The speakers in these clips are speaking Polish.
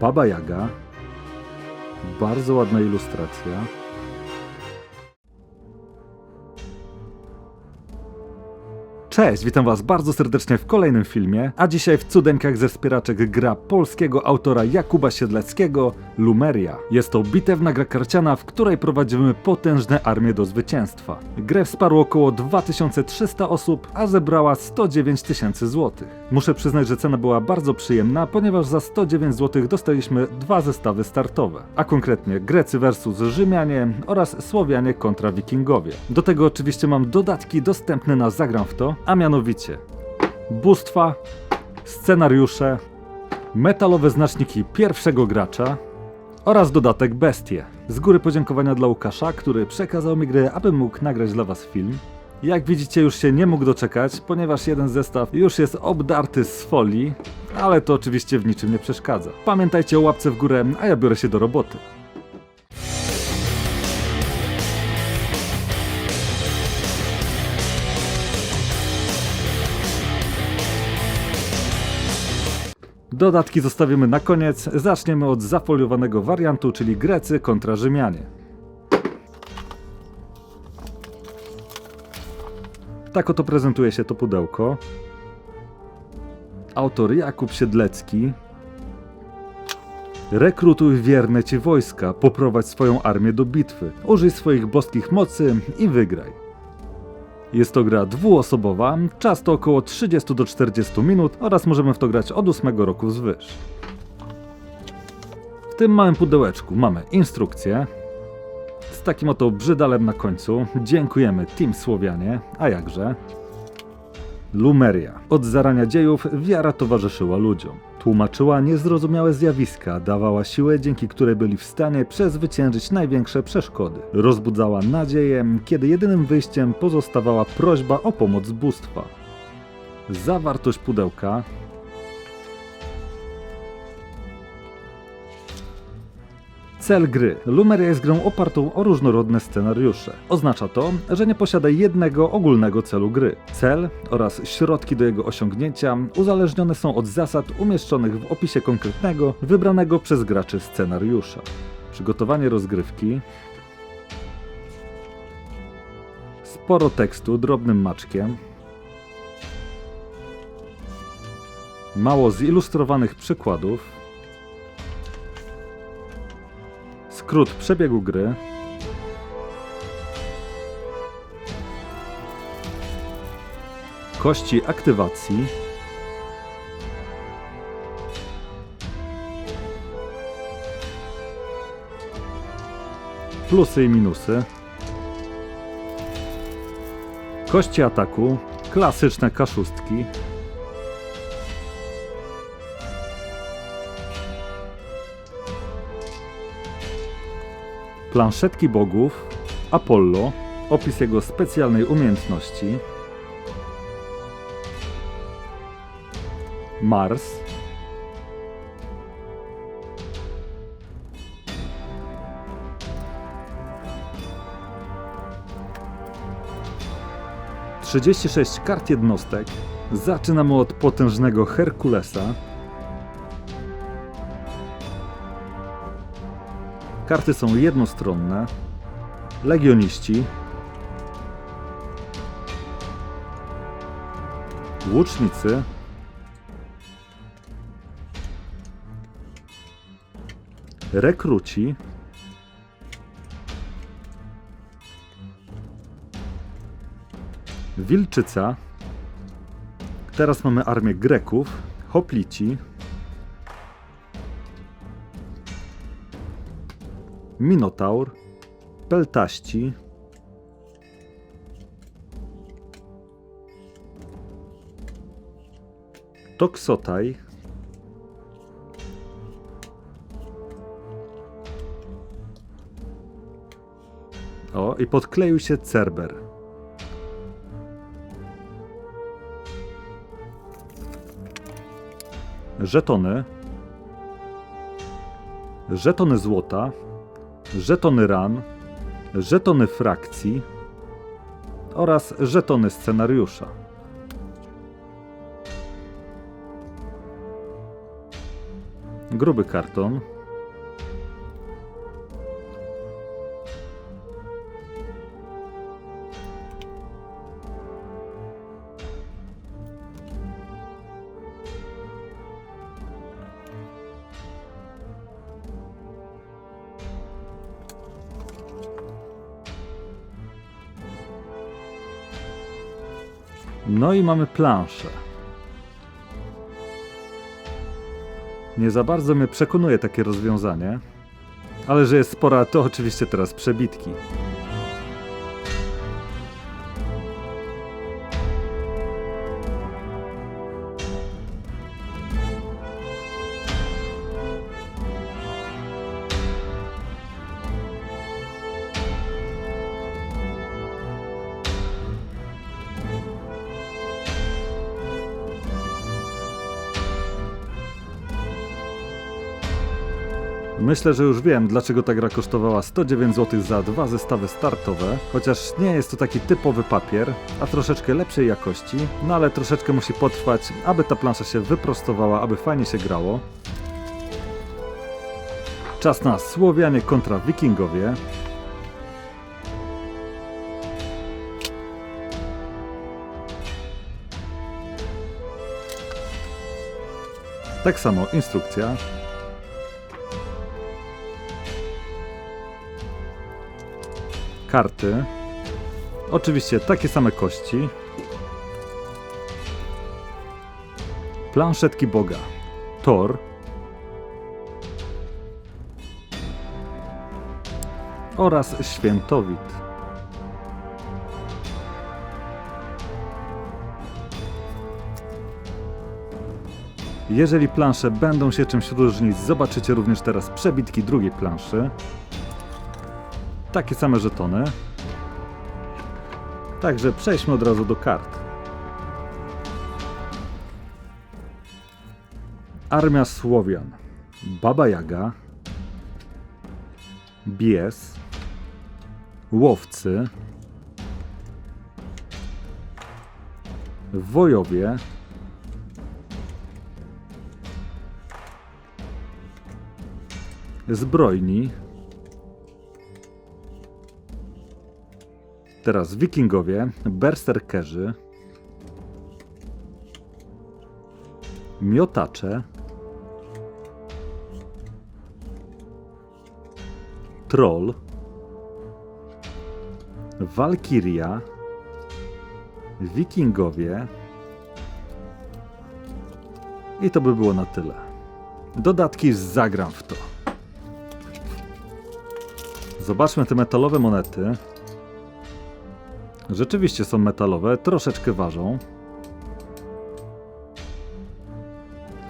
Baba Jaga. Bardzo ładna ilustracja. Cześć, witam was bardzo serdecznie w kolejnym filmie, a dzisiaj w Cudenkach ze wspieraczek gra polskiego autora Jakuba Siedleckiego, Lumeria. Jest to bitewna gra karciana, w której prowadzimy potężne armie do zwycięstwa. Grę wsparło około 2300 osób, a zebrała 109 tysięcy złotych. Muszę przyznać, że cena była bardzo przyjemna, ponieważ za 109 zł dostaliśmy dwa zestawy startowe, a konkretnie Grecy versus Rzymianie oraz Słowianie kontra Wikingowie. Do tego oczywiście mam dodatki dostępne na Zagram w to, a mianowicie bóstwa, scenariusze, metalowe znaczniki pierwszego gracza oraz dodatek Bestie. Z góry podziękowania dla Łukasza, który przekazał mi grę, abym mógł nagrać dla Was film. Jak widzicie, już się nie mógł doczekać, ponieważ jeden zestaw już jest obdarty z folii, ale to oczywiście w niczym nie przeszkadza. Pamiętajcie o łapce w górę, a ja biorę się do roboty. Dodatki zostawimy na koniec. Zaczniemy od zafoliowanego wariantu, czyli Grecy kontra Rzymianie. Tak oto prezentuje się to pudełko. Autor Jakub Siedlecki. Rekrutuj wierne ci wojska, poprowadź swoją armię do bitwy, użyj swoich boskich mocy i wygraj. Jest to gra dwuosobowa, czas to około 30 do 40 minut oraz możemy w to grać od 8 roku wzwyż. W tym małym pudełeczku mamy instrukcję z takim oto brzydalem na końcu. Dziękujemy Team Słowianie, a jakże? Lumeria. Od zarania dziejów wiara towarzyszyła ludziom. Tłumaczyła niezrozumiałe zjawiska, dawała siłę, dzięki której byli w stanie przezwyciężyć największe przeszkody. Rozbudzała nadzieję, kiedy jedynym wyjściem pozostawała prośba o pomoc bóstwa. Zawartość pudełka Cel gry. Lumeria jest grą opartą o różnorodne scenariusze. Oznacza to, że nie posiada jednego ogólnego celu gry. Cel oraz środki do jego osiągnięcia uzależnione są od zasad umieszczonych w opisie konkretnego, wybranego przez graczy scenariusza. Przygotowanie rozgrywki. Sporo tekstu drobnym maczkiem. Mało zilustrowanych przykładów. Skrót przebiegu gry. Kości aktywacji. Plusy i minusy. Kości ataku. Klasyczne kaszustki. Planszetki bogów, Apollo, opis jego specjalnej umiejętności, Mars, Trzydzieści sześć kart jednostek. Zaczynamy od potężnego Herkulesa, Karty są jednostronne. Legioniści. Łucznicy. Rekruci. Wilczyca. Teraz mamy armię Greków. Hoplici. Minotaur, Peltaści, Toksotaj, O, i podkleił się Cerber. Żetony. Żetony złota żetony ran, żetony frakcji oraz żetony scenariusza. Gruby karton. No i mamy planszę. Nie za bardzo mnie przekonuje takie rozwiązanie, ale że jest spora, to oczywiście teraz przebitki. Myślę, że już wiem, dlaczego ta gra kosztowała 109 zł za dwa zestawy startowe, chociaż nie jest to taki typowy papier, a troszeczkę lepszej jakości, no ale troszeczkę musi potrwać, aby ta plansza się wyprostowała, aby fajnie się grało. Czas na Słowianie kontra Wikingowie. Tak samo instrukcja. Karty. Oczywiście takie same kości. Planszetki Boga. Thor. Oraz Świętowit. Jeżeli plansze będą się czymś różnić, zobaczycie również teraz przebitki drugiej planszy. Takie same żetony. Także przejdźmy od razu do kart. Armia Słowian. Baba Jaga. Bies. Łowcy. Wojowie. Zbrojni. Teraz wikingowie, berserkerzy, miotacze, troll, walkiria, wikingowie i to by było na tyle. Dodatki zagram w to. Zobaczmy te metalowe monety. Rzeczywiście są metalowe, troszeczkę ważą.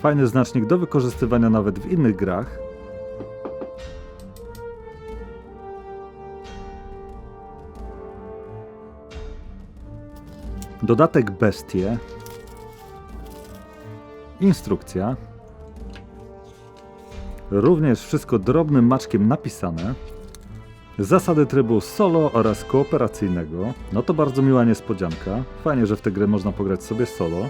Fajny znacznik do wykorzystywania nawet w innych grach. Dodatek bestie. Instrukcja. Również wszystko drobnym maczkiem napisane. Zasady trybu solo oraz kooperacyjnego. No to bardzo miła niespodzianka. Fajnie, że w tę grę można pograć sobie solo.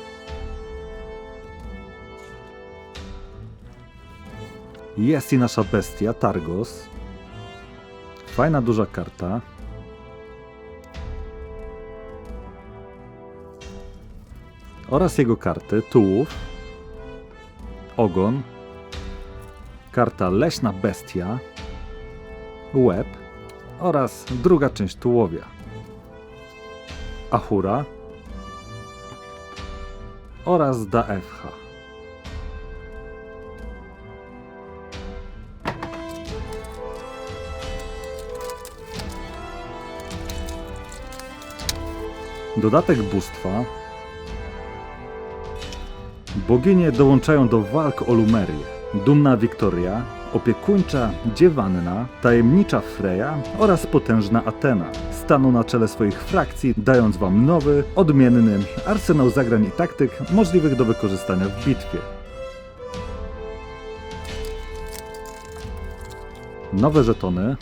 Jest i nasza bestia, Targos. Fajna, duża karta. Oraz jego karty, tułów, ogon, karta leśna bestia, łeb, oraz druga część tułowia. Ahura oraz Daefha. Dodatek bóstwa. Boginie dołączają do walk o Lumerię. Dumna Wiktoria, opiekuńcza dziewanna, tajemnicza Freja oraz potężna Atena. Staną na czele swoich frakcji, dając wam nowy, odmienny arsenał zagrań i taktyk możliwych do wykorzystania w bitwie. Nowe żetony.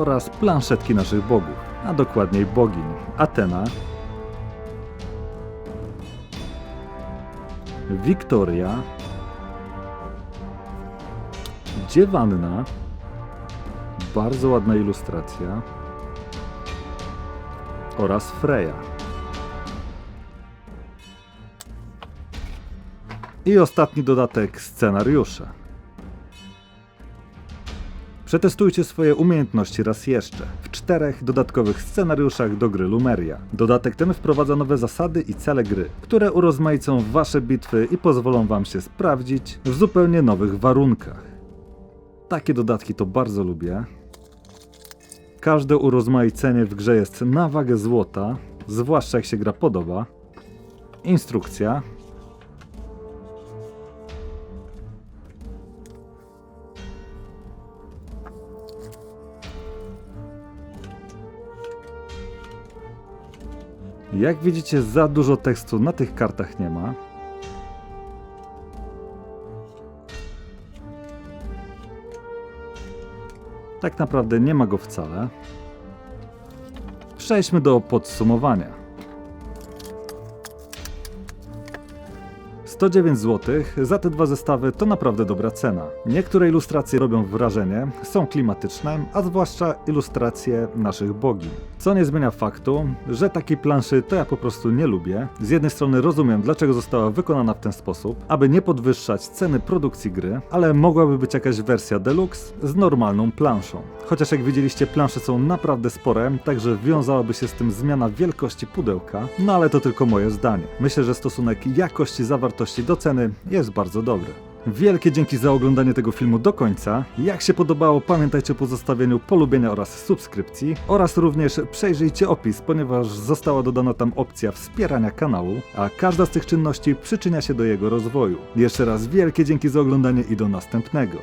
Oraz planszetki naszych bogów, a dokładniej bogiń. Atena, Wiktoria, Dziewanna, bardzo ładna ilustracja oraz Freya. I ostatni dodatek scenariusze. Przetestujcie swoje umiejętności raz jeszcze w czterech dodatkowych scenariuszach do gry Lumeria. Dodatek ten wprowadza nowe zasady i cele gry, które urozmaicą wasze bitwy i pozwolą wam się sprawdzić w zupełnie nowych warunkach. Takie dodatki to bardzo lubię. Każde urozmaicenie w grze jest na wagę złota, zwłaszcza jak się gra podoba. Instrukcja. Jak widzicie, za dużo tekstu na tych kartach nie ma. Tak naprawdę nie ma go wcale. Przejdźmy do podsumowania. 109 zł za te dwa zestawy to naprawdę dobra cena. Niektóre ilustracje robią wrażenie, są klimatyczne, a zwłaszcza ilustracje naszych bogiń. Co nie zmienia faktu, że takiej planszy to ja po prostu nie lubię. Z jednej strony rozumiem, dlaczego została wykonana w ten sposób, aby nie podwyższać ceny produkcji gry, ale mogłaby być jakaś wersja deluxe z normalną planszą. Chociaż jak widzieliście, plansze są naprawdę spore, także wiązałaby się z tym zmiana wielkości pudełka, no ale to tylko moje zdanie. Myślę, że stosunek jakości zawartości do ceny jest bardzo dobry. Wielkie dzięki za oglądanie tego filmu do końca. Jak się podobało, pamiętajcie o pozostawieniu polubienia oraz subskrypcji oraz również przejrzyjcie opis, ponieważ została dodana tam opcja wspierania kanału, a każda z tych czynności przyczynia się do jego rozwoju. Jeszcze raz wielkie dzięki za oglądanie i do następnego.